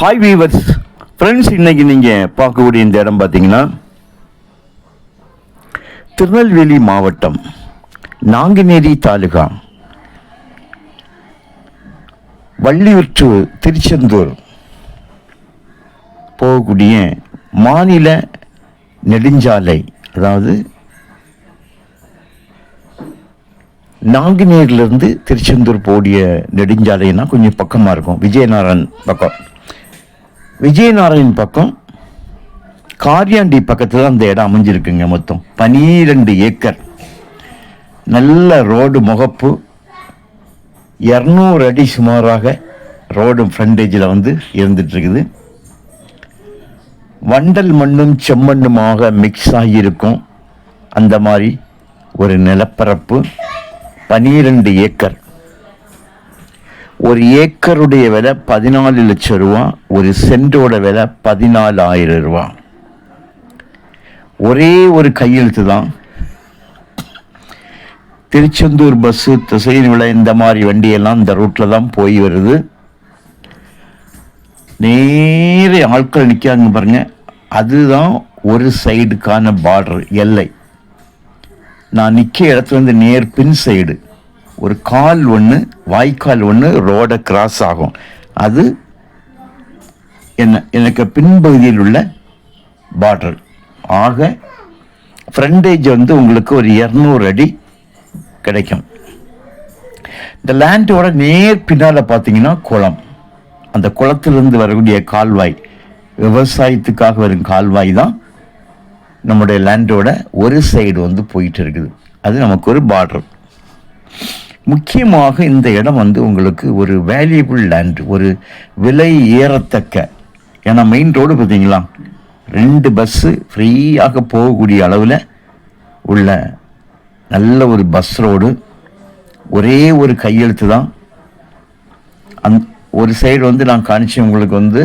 Hi viewers friends இன்னைக்கு நீங்கள் பார்க்கக்கூடிய இந்த இடம் பார்த்தீங்கன்னா திருநெல்வேலி மாவட்டம் நாங்குநேரி தாலுகா வள்ளியூற்று திருச்செந்தூர் போகக்கூடிய மாநில நெடுஞ்சாலை அதாவது நாங்குநேரிலிருந்து திருச்செந்தூர் போடிய நெடுஞ்சாலைன்னா கொஞ்சம் பக்கமாக இருக்கும். விஜயநாராயண் பக்கம். விஜயநாராயண் பக்கம் காரியாண்டி பக்கத்தில் அந்த இடம் அமைஞ்சிருக்குங்க மொத்தம். பனிரெண்டு ஏக்கர். நல்ல ரோடு முகப்பு. இரநூறு அடி சுமாராக ரோடு ஃப்ரண்டேஜில் வந்து இருந்துகிட்ருக்குது வண்டல் மண்ணும் செம்மண்ணுமாக மிக்ஸ் ஆகியிருக்கும். அந்த மாதிரி ஒரு நிலப்பரப்பு. பனிரெண்டு ஏக்கர். ஒரு ஏக்கருடைய விலை பதினாலு லட்சம் ரூபா ஒரு சென்டோட விலை பதினாலாயிரம் ரூபா. ஒரே ஒரு கையெழுத்து தான். திருச்செந்தூர் பஸ்ஸு திசையின் விலை இந்த மாதிரி வண்டியெல்லாம் இந்த ரூட்டில் தான் போய் வருது. நேர ஆட்கள் நிற்காங்க பாருங்க. அதுதான் ஒரு சைடுக்கான பார்டர் எல்லை. நான் நிற்க இடத்துல இருந்து நேர் பின் சைடு ஒரு கால் ஒன்று வாய்க்கால் ஒன்று ரோடை கிராஸ் ஆகும். அது என்ன எனக்கு பின்பகுதியில் உள்ள பார்டர் ஆக ஃப்ரண்டேஜ் வந்து உங்களுக்கு ஒரு இரநூறு அடி கிடைக்கும். இந்த லேண்டோட நேர் பின்னால் பார்த்தீங்கன்னா குளம். அந்த குளத்திலிருந்து வரக்கூடிய கால்வாய் விவசாயத்துக்காக வரும் கால்வாய் தான் நம்முடைய லேண்டோட ஒரு சைடு வந்து போயிட்டு இருக்குது. அது நமக்கு ஒரு பார்டர் முக்கியமாக இந்த இடம் வந்து உங்களுக்கு ஒரு வேல்யூபிள் லேண்ட் ஒரு விலை ஏறத்தக்க. ஏன்னா மெயின் ரோடு பார்த்தீங்களா? ரெண்டு பஸ்ஸு ஃப்ரீயாக போகக்கூடிய அளவில் உள்ள நல்ல ஒரு பஸ் ரோடு ஒரே ஒரு கையெழுத்து தான். அந் ஒரு சைடு வந்து நான் காணிச்சு உங்களுக்கு வந்து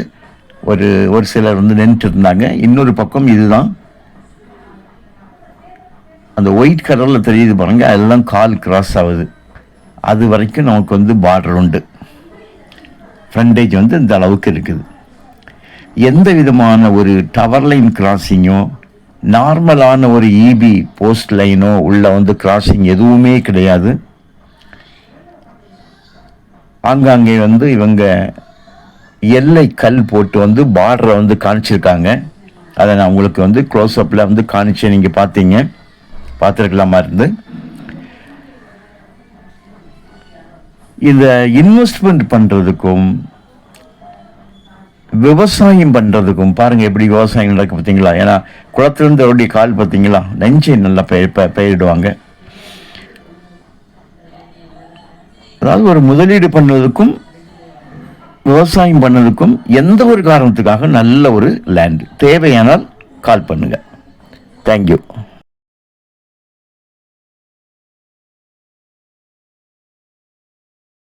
ஒரு ஒரு சிலர் வந்து நின்றுட்டு இருந்தாங்க இன்னொரு பக்கம் இதுதான். அந்த ஒயிட் கலரில் தெரியுது பாருங்கள் அதெல்லாம் கால் கிராஸ் ஆகுது. அது வரைக்கும் நமக்கு வந்து பார்டர் உண்டு. ஃப்ரண்டேஜ் வந்து இந்த அளவுக்கு இருக்குது. எந்த விதமான ஒரு டவர் லைன் கிராசிங்கோ நார்மலான ஒரு இபி போஸ்ட் லைனோ உள்ள வந்து கிராசிங் எதுவுமே கிடையாது. ஆங்காங்கே வந்து இவங்க எல்லை கல் போட்டு வந்து பார்டரை வந்து காணிச்சிருக்காங்க. அதை நான் உங்களுக்கு வந்து க்ளோஸ்அப்பில் வந்து காணிச்சு நீங்கள் பார்த்தீங்க. பார்த்துருக்கலாமா இருந்து? இந்த இன்வெஸ்ட்மெண்ட் பண்ணுறதுக்கும் விவசாயம் பண்ணுறதுக்கும் பாருங்கள் எப்படி விவசாயம் நடக்கும் பார்த்தீங்களா? ஏன்னா குளத்திலிருந்து அவருடைய கால் பார்த்தீங்களா? நெஞ்சை நல்லா பெயர் பெயரிடுவாங்க. அதாவது ஒரு முதலீடு பண்ணதுக்கும் விவசாயம் பண்ணதுக்கும் எந்த ஒரு காரணத்துக்காக நல்ல ஒரு லேண்டு தேவையானால் கால் பண்ணுங்க. தேங்க்யூ